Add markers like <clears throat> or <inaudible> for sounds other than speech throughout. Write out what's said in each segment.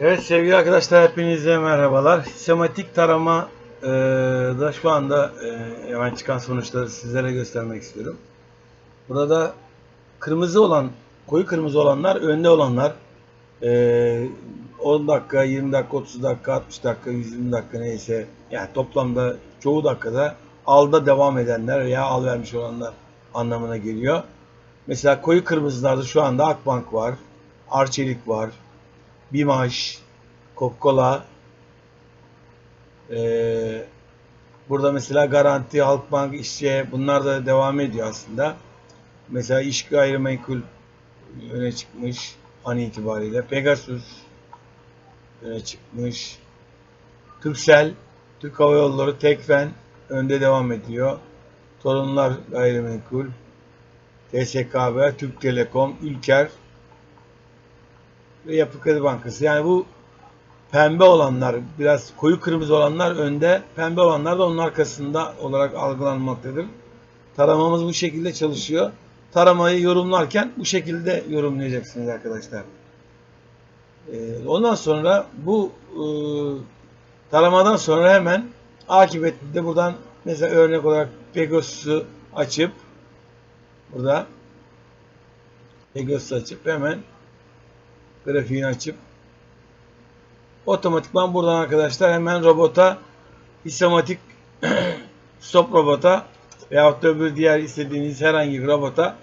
Evet sevgili arkadaşlar hepinize merhabalar. Sistematik tarama e, da şu anda e, hemen çıkan sonuçları sizlere göstermek istiyorum. Burada kırmızı olan, koyu kırmızı olanlar önde olanlar e, 10 dakika, 20 dakika, 30 dakika, 60 dakika, 120 dakika neyse yani toplamda çoğu dakikada alda devam edenler veya al vermiş olanlar anlamına geliyor. Mesela koyu kırmızılarda şu anda Akbank var, Arçelik var, Bimaş, Coca-Cola, ee, burada mesela Garanti, Halkbank, İşçi bunlar da devam ediyor aslında. Mesela iş gayrimenkul öne çıkmış an itibariyle. Pegasus öne çıkmış. Turkcell, Türk Hava Yolları, Tekfen önde devam ediyor. Torunlar Gayrimenkul, TSKB, Türk Telekom, Ülker, ve Yapı Kredi Bankası. Yani bu pembe olanlar, biraz koyu kırmızı olanlar önde, pembe olanlar da onun arkasında olarak algılanmaktadır. Taramamız bu şekilde çalışıyor. Taramayı yorumlarken bu şekilde yorumlayacaksınız arkadaşlar. Ee, ondan sonra bu e, taramadan sonra hemen akıbetinde buradan mesela örnek olarak Pegasus'u açıp burada Pegasus'u açıp hemen grafiğini açıp otomatikman buradan arkadaşlar hemen robota sistematik <clears throat> stop robota veyahut da öbür diğer istediğiniz herhangi bir robota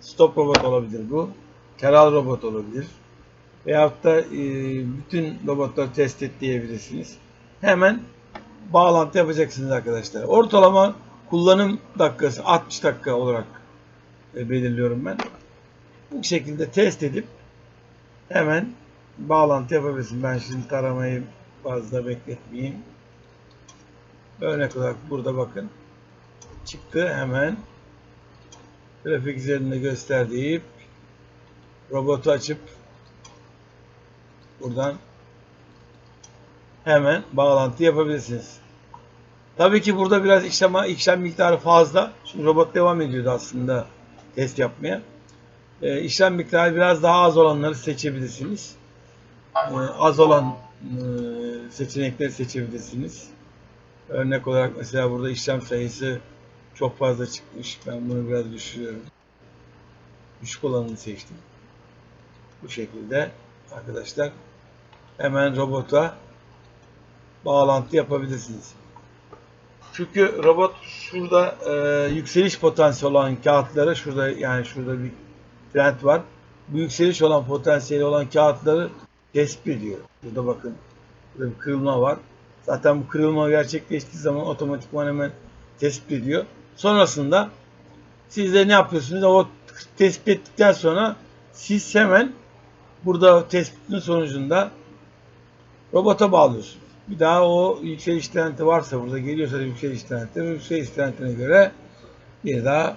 stop robot olabilir bu. Keral robot olabilir. Veyahut da e, bütün robotları test et diyebilirsiniz. Hemen bağlantı yapacaksınız arkadaşlar. Ortalama kullanım dakikası 60 dakika olarak e, belirliyorum ben bu şekilde test edip hemen bağlantı yapabilirsin. Ben şimdi taramayı fazla bekletmeyeyim. Örnek olarak burada bakın. Çıktı hemen. Grafik üzerinde göster deyip robotu açıp buradan hemen bağlantı yapabilirsiniz. Tabii ki burada biraz işlem, işlem miktarı fazla. Şimdi robot devam ediyordu aslında test yapmaya e, işlem miktarı biraz daha az olanları seçebilirsiniz. E, az olan e, seçenekleri seçebilirsiniz. Örnek olarak mesela burada işlem sayısı çok fazla çıkmış. Ben bunu biraz düşürüyorum. Düşük olanını seçtim. Bu şekilde arkadaşlar hemen robota bağlantı yapabilirsiniz. Çünkü robot şurada e, yükseliş potansiyeli olan kağıtları şurada yani şurada bir trend var. Bu yükseliş olan potansiyeli olan kağıtları tespit ediyor. Burada bakın burada bir kırılma var. Zaten bu kırılma gerçekleştiği zaman otomatikman hemen tespit ediyor. Sonrasında siz de ne yapıyorsunuz? O tespit ettikten sonra siz hemen burada tespitin sonucunda robota bağlıyorsunuz. Bir daha o yükseliş trendi varsa burada geliyorsa yükseliş trendi, yükseliş trendine göre bir daha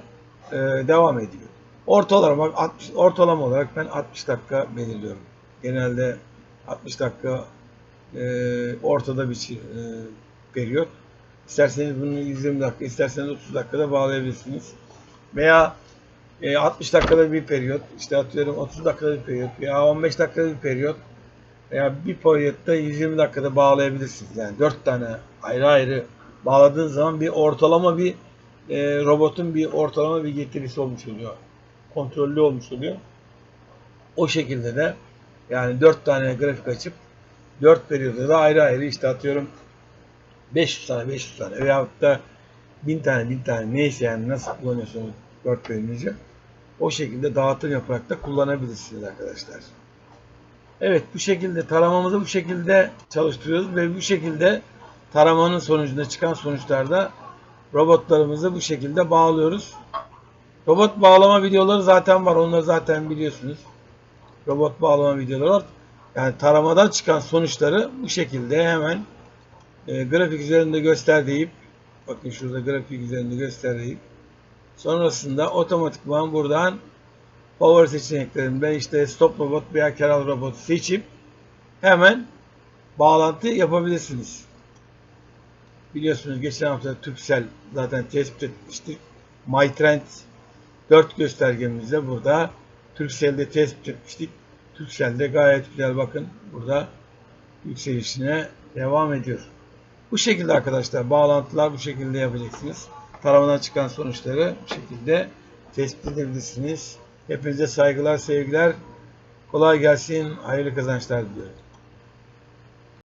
e, devam ediyor. Ortalama, 60, ortalama olarak ben 60 dakika belirliyorum. Genelde 60 dakika e, ortada bir e, periyot. İsterseniz bunu 120 dakika, isterseniz 30 dakikada bağlayabilirsiniz. Veya e, 60 dakikada bir periyot, işte atıyorum 30 dakikada bir periyot veya 15 dakikada bir periyot veya bir periyotta 120 dakikada bağlayabilirsiniz. Yani 4 tane ayrı ayrı bağladığınız zaman bir ortalama bir e, robotun bir ortalama bir getirisi olmuş oluyor kontrollü olmuş oluyor. O şekilde de yani 4 tane grafik açıp 4 periyoda da ayrı ayrı işte atıyorum 500 tane 500 tane veyahut da 1000 tane 1000 tane neyse yani nasıl kullanıyorsanız 4 periyodu o şekilde dağıtım yaparak da kullanabilirsiniz arkadaşlar. Evet bu şekilde taramamızı bu şekilde çalıştırıyoruz ve bu şekilde taramanın sonucunda çıkan sonuçlarda robotlarımızı bu şekilde bağlıyoruz. Robot bağlama videoları zaten var. Onları zaten biliyorsunuz. Robot bağlama videoları var. Yani taramadan çıkan sonuçları bu şekilde hemen e, grafik üzerinde göster deyip bakın şurada grafik üzerinde göster deyip sonrasında otomatikman buradan power seçeneklerinden işte stop robot veya keral robot seçip hemen bağlantı yapabilirsiniz. Biliyorsunuz geçen hafta Turkcell zaten tespit etmiştik. MyTrend 4 göstergemizde burada Turkcell'de tespit etmiştik. Türkcell'de gayet güzel bakın burada yükselişine devam ediyor. Bu şekilde arkadaşlar bağlantılar bu şekilde yapacaksınız. Taramadan çıkan sonuçları bu şekilde tespit edebilirsiniz. Hepinize saygılar, sevgiler. Kolay gelsin, hayırlı kazançlar diliyorum.